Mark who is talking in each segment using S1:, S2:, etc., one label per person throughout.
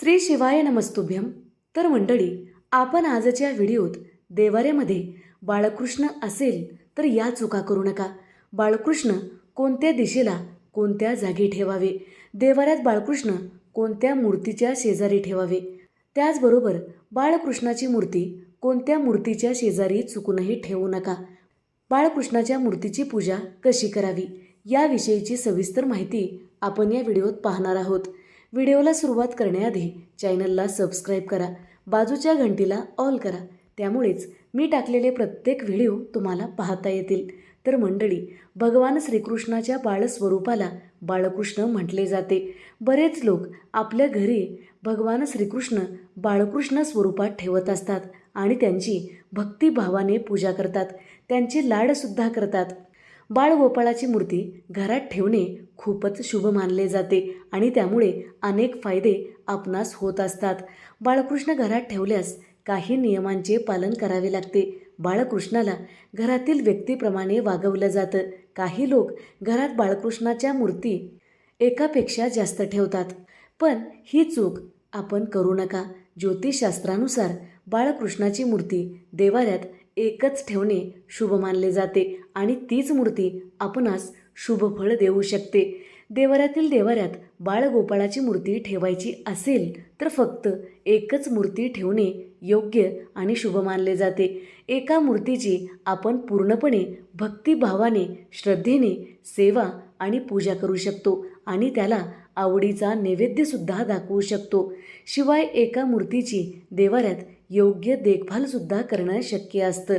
S1: श्री शिवाय नमस्तुभ्यम तर मंडळी आपण आजच्या व्हिडिओत देवाऱ्यामध्ये बाळकृष्ण असेल तर या चुका करू नका. बाळकृष्ण कोणत्या दिशेला कोणत्या जागी ठेवावे? देवाऱ्यात बाळकृष्ण कोणत्या मूर्तीच्या शेजारी ठेवावे? त्याचबरोबर बाळकृष्णाची मूर्ती कोणत्या मूर्तीच्या शेजारी चुकूनही ठेवू नका. बाळकृष्णाच्या मूर्तीची पूजा कशी करावी? याविषयीची सविस्तर माहिती आपण या व्हिडिओत पाहणार आहोत. व्हिडिओला सुरुवात करण्याआधी चॅनलला सबस्क्राईब करा बाजूच्या घंटीला ऑल करा. त्यामुळेच मी टाकलेले प्रत्येक व्हिडिओ तुम्हाला पाहता येतील. तर मंडळी भगवान श्रीकृष्णाच्या बाळस्वरूपाला बाळकृष्ण म्हटले जाते. बरेच लोक आपल्या घरी भगवान श्रीकृष्ण बाळकृष्ण स्वरूपात ठेवत असतात आणि त्यांची भक्तिभावाने पूजा करतात. त्यांची लाडसुद्धा करतात. बाळगोपाळाची मूर्ती घरात ठेवणे खूपच शुभ मानले जाते आणि त्यामुळे अनेक फायदे आपणास होत असतात. बाळकृष्ण घरात ठेवल्यास काही नियमांचे पालन करावे लागते. बाळकृष्णाला घरातील व्यक्तीप्रमाणे वागवलं जातं. काही लोक घरात बाळकृष्णाच्या मूर्ती एकापेक्षा जास्त ठेवतात. पण ही चूक आपण करू नका. ज्योतिषशास्त्रानुसार बाळकृष्णाची मूर्ती देवाऱ्यात एकच ठेवणे शुभ मानले जाते आणि तीच मूर्ती आपणास शुभ फळ देऊ शकते. देवाऱ्यातील देवाऱ्यात बाळगोपाळाची मूर्ती ठेवायची असेल तर फक्त एकच मूर्ती ठेवणे योग्य आणि शुभ मानले जाते. एका मूर्तीची आपण पूर्णपणे भक्तिभावाने श्रद्धेने सेवा आणि पूजा करू शकतो आणि त्याला आवडीचा नैवेद्यसुद्धा दाखवू शकतो. शिवाय एका मूर्तीची देवाऱ्यात योग्य देखभालसुद्धा करणं शक्य असतं.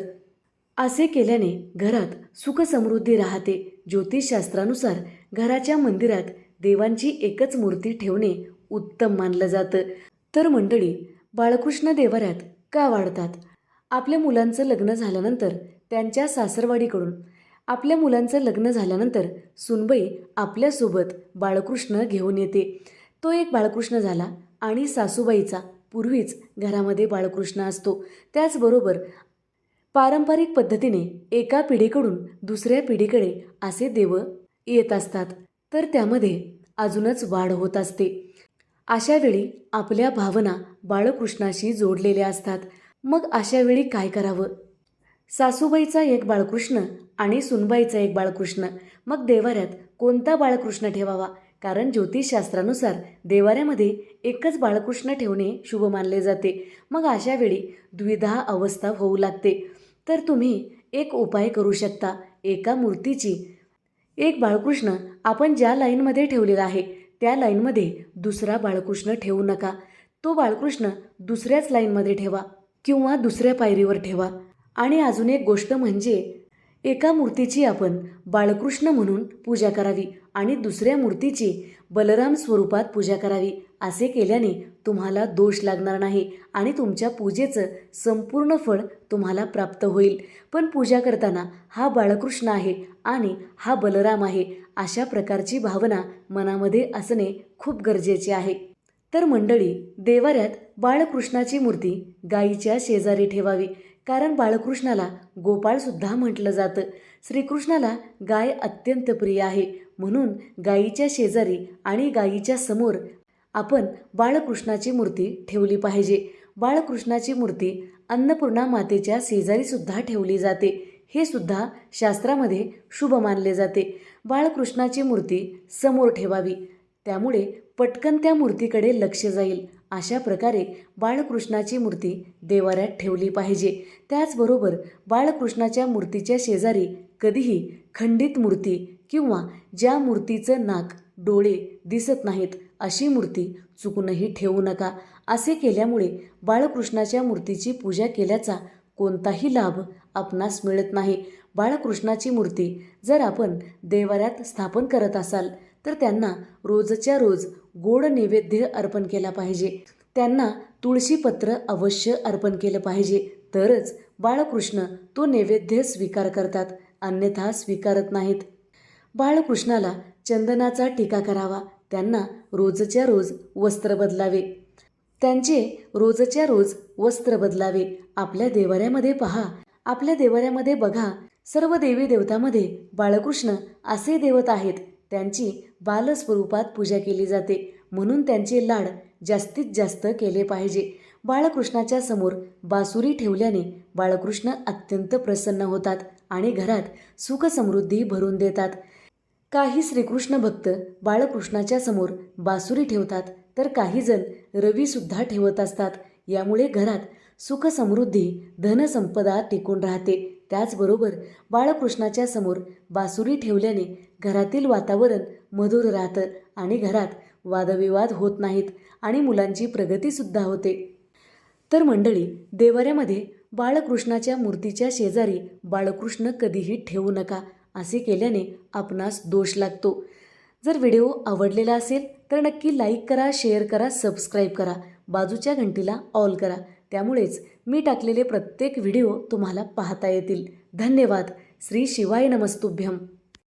S1: असे केल्याने घरात सुखसमृद्धी राहते. ज्योतिषशास्त्रानुसार घराच्या मंदिरात देवांची एकच मूर्ती ठेवणे उत्तम मानलं जातं. तर मंडळी बाळकृष्ण देवाऱ्यात का वाढतात? आपल्या मुलांचं लग्न झाल्यानंतर त्यांच्या सासरवाडीकडून. आपल्या मुलांचं लग्न झाल्यानंतर सुनबाई आपल्यासोबत बाळकृष्ण घेऊन येते. तो एक बाळकृष्ण झाला आणि सासूबाईचा. पूर्वीच घरामध्ये बाळकृष्ण असतो. त्याचबरोबर पारंपरिक पद्धतीने एका पिढीकडून दुसऱ्या पिढीकडे असे देव येत असतात. तर त्यामध्ये अजूनच वाढ होत असते. अशा वेळी आपल्या भावना बाळकृष्णाशी जोडलेल्या असतात. मग अशा वेळी काय करावं? सासूबाईचा एक बाळकृष्ण आणि सुनबाईचा एक बाळकृष्ण. मग देवाऱ्यात कोणता बाळकृष्ण ठेवावा? कारण ज्योतिषशास्त्रानुसार देवाऱ्यामध्ये एकच बाळकृष्ण ठेवणे शुभ मानले जाते. मग अशा वेळी द्विधा अवस्था होऊ लागते. तर तुम्ही एक उपाय करू शकता. एका मूर्तीची एक बाळकृष्ण आपण ज्या लाईनमध्ये ठेवलेला आहे त्या लाईनमध्ये दुसरा बाळकृष्ण ठेवू नका. तो बाळकृष्ण दुसऱ्याच लाईनमध्ये ठेवा किंवा दुसऱ्या पायरीवर ठेवा. आणि अजून एक गोष्ट म्हणजे एका मूर्तीची आपण बाळकृष्ण म्हणून पूजा करावी आणि दुसऱ्या मूर्तीची बलराम स्वरूपात पूजा करावी असे केल्याने तुम्हाला दोष लागणार नाही आणि तुमच्या पूजेचं संपूर्ण फळ तुम्हाला प्राप्त होईल. पण पूजा करताना हा बाळकृष्ण आहे आणि हा बलराम आहे अशा प्रकारची भावना मनामध्ये असणे खूप गरजेचे आहे. तर मंडळी देवाऱ्यात बाळकृष्णाची मूर्ती गायीच्या शेजारी ठेवावी. कारण बाळकृष्णाला गोपाळसुद्धा म्हटलं जातं. श्रीकृष्णाला गाय अत्यंत प्रिय आहे. म्हणून गायीच्या शेजारी आणि गायीच्या समोर आपण बाळकृष्णाची मूर्ती ठेवली पाहिजे. बाळकृष्णाची मूर्ती अन्नपूर्णा मातेच्या शेजारीसुद्धा ठेवली जाते. हे सुद्धा शास्त्रामध्ये शुभ मानले जाते. बाळकृष्णाची मूर्ती समोर ठेवावी. त्यामुळे पटकन त्या मूर्तीकडे लक्ष जाईल. अशा प्रकारे बाळकृष्णाची मूर्ती देवाऱ्यात ठेवली पाहिजे. त्याचबरोबर बाळकृष्णाच्या मूर्तीच्या शेजारी कधीही खंडित मूर्ती किंवा ज्या मूर्तीचं नाक डोळे दिसत नाहीत अशी मूर्ती चुकूनही ठेवू नका. असे केल्यामुळे बाळकृष्णाच्या मूर्तीची पूजा केल्याचा कोणताही लाभ आपणास मिळत नाही. बाळकृष्णाची मूर्ती जर आपण देवाऱ्यात स्थापन करत असाल तर त्यांना रोजच्या रोज गोड नैवेद्य अर्पण केला पाहिजे. त्यांना तुळशीपत्र अवश्य अर्पण केलं पाहिजे. तरच बाळकृष्ण तो नैवेद्य स्वीकार करतात अन्यथा स्वीकारत नाहीत. बाळकृष्णाला चंदनाचा टीका करावा त्यांना रोजच्या रोज वस्त्र बदलावे. त्यांचे रोजच्या रोज वस्त्र बदलावे. आपल्या देवाऱ्यामध्ये पहा. आपल्या देवाऱ्यामध्ये बघा सर्व देवी देवतामध्ये बाळकृष्ण असे देवत आहेत. त्यांची बालस्वरूपात पूजा केली जाते. म्हणून त्यांचे लाड जास्तीत जास्त केले पाहिजे. बाळकृष्णाच्या समोर बासुरी ठेवल्याने बाळकृष्ण अत्यंत प्रसन्न होतात आणि घरात सुखसमृद्धी भरून देतात. काही श्रीकृष्ण भक्त बाळकृष्णाच्या समोर बासुरी ठेवतात तर काही जण रवीसुद्धा ठेवत असतात. यामुळे घरात सुखसमृद्धी धनसंपदा टिकून राहते. त्याचबरोबर बाळकृष्णाच्या समोर बासुरी ठेवल्याने घरातील वातावरण मधुर राहतं आणि घरात वादविवाद होत नाहीत आणि मुलांची प्रगतीसुद्धा होते. तर मंडळी देवाऱ्यामध्ये बाळकृष्णाच्या मूर्तीच्या शेजारी बाळकृष्ण कधीही ठेवू नका असे केल्याने आपणास दोष लागतो. जर व्हिडिओ आवडलेला असेल तर नक्की लाईक करा शेअर करा सबस्क्राईब करा. बाजूच्या घंटीला ऑल करा. त्यामुळेच मी टाकलेले प्रत्येक व्हिडिओ तुम्हाला पाहता येतील. धन्यवाद. श्री शिवाय नमस्तुभ्यम.